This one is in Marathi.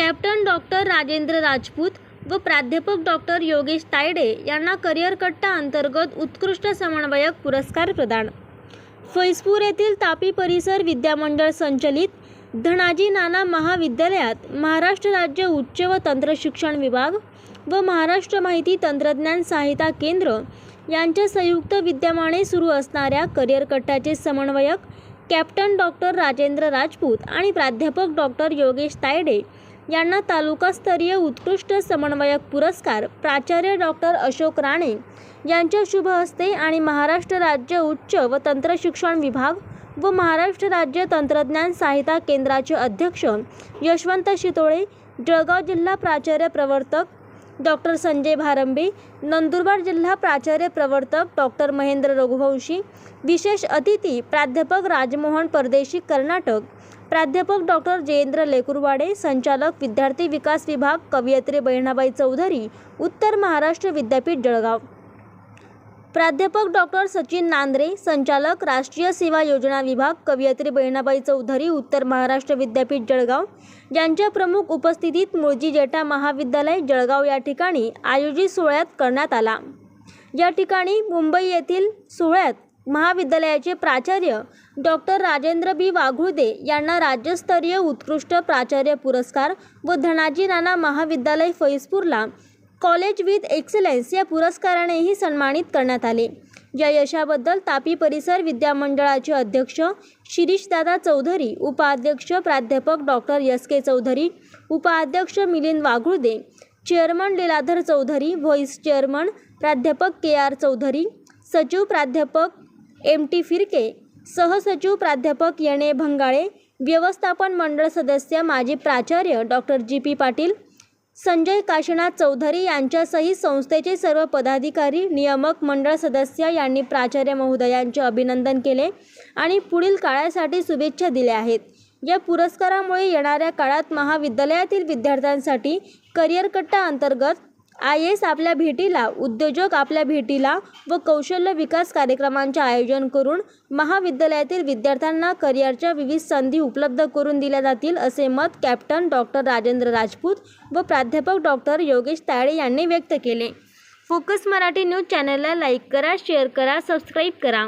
कॅप्टन डॉक्टर राजेंद्र राजपूत व प्राध्यापक डॉक्टर योगेश तायडे यांना करिअर कट्टा अंतर्गत उत्कृष्ट समन्वयक पुरस्कार प्रदान. फैजपूर येथील तापी परिसर विद्यामंडळ संचलित धनाजी नाना महाविद्यालयात महाराष्ट्र राज्य उच्च व तंत्र शिक्षण विभाग व महाराष्ट्र माहिती तंत्रज्ञान सहायता केंद्र यांच्या संयुक्त विद्यमाने सुरू असणाऱ्या करिअर कट्ट्याचे समन्वयक कॅप्टन डॉक्टर राजेंद्र राजपूत आणि प्राध्यापक डॉक्टर योगेश तायडे यांना तालुकास्तरीय उत्कृष्ट समन्वयक पुरस्कार प्राचार्य डॉक्टर अशोक राणे यांच्या शुभ हस्ते आणि महाराष्ट्र राज्य उच्च व तंत्रशिक्षण विभाग व महाराष्ट्र राज्य तंत्रज्ञान सहायता केंद्राचे अध्यक्ष यशवंत शितोळे जळगाव जिल्हा प्राचार्य प्रवर्तक डॉक्टर संजय भारंबे नंदुरबार जिल्हा प्राचार्य प्रवर्तक डॉक्टर महेंद्र रघुवंशी विशेष अतिथी प्राध्यापक राजमोहन परदेशी कर्नाटक प्राध्यापक डॉक्टर जयेंद्र लेकुरवाडे संचालक विद्यार्थी विकास विभाग कवयित्री बहिणाबाई चौधरी उत्तर महाराष्ट्र विद्यापीठ जळगाव. प्राध्यापक डॉक्टर सचिन नांद्रे संचालक राष्ट्रीय सेवा योजना विभाग कवयित्री बहिणाबाई चौधरी उत्तर महाराष्ट्र विद्यापीठ जळगाव. यांच्या प्रमुख उपस्थितीत मुळजी जेठा महाविद्यालय जळगाव या ठिकाणी आयोजित सोहळ्यात करण्यात आला. या ठिकाणी मुंबई येथील सोहळ्यात महाविद्यालयाचे प्राचार्य डॉक्टर राजेंद्र बी. वाघुळदे यांना राज्यस्तरीय उत्कृष्ट प्राचार्य पुरस्कार व धनाजी नाना महाविद्यालय फैजपूरला कॉलेज विथ एक्सलन्स या पुरस्कारानेही सन्मानित करण्यात आले. या यशाबद्दल तापी परिसर विद्यामंडळाचे अध्यक्ष शिरीषदादा चौधरी उपाध्यक्ष प्राध्यापक डॉक्टर एस. के. चौधरी उपाध्यक्ष Milind Waghulde chairman Liladhar Chaudhari vice chairman प्राध्यापक के. आर. चौधरी सचिव प्राध्यापक एम टी फिरके सहसचिव प्राध्यापक येणे भंगाळे व्यवस्थापन मंडळ सदस्य माजी प्राचार्य doctor G P Patil Sanjay Kashinath Chaudhari यांच्यासहित संस्थेचे सर्व पदाधिकारी नियामक मंडळ सदस्य यांनी प्राचार्य महोदयांचे अभिनंदन केले आणि पुढील काळासाठी शुभेच्छा दिल्या आहेत. या पुरस्कारामुळे येणाऱ्या काळात महाविद्यालयातील विद्यार्थ्यांसाठी करिअर कट्टा अंतर्गत आय एस आपल्या भेटीला उद्योजक आपल्या भेटीला व कौशल्य विकास कार्यक्रमांचे आयोजन करून महाविद्यालयातील विद्यार्थ्यांना करिअरच्या विविध संधी उपलब्ध करून दिल्या जातील असे मत कॅप्टन डॉक्टर राजेंद्र राजपूत व प्राध्यापक डॉक्टर योगेश ताळे यांनी व्यक्त केले. फोकस मराठी न्यूज चॅनलला लाईक करा शेअर करा सबस्क्राईब करा.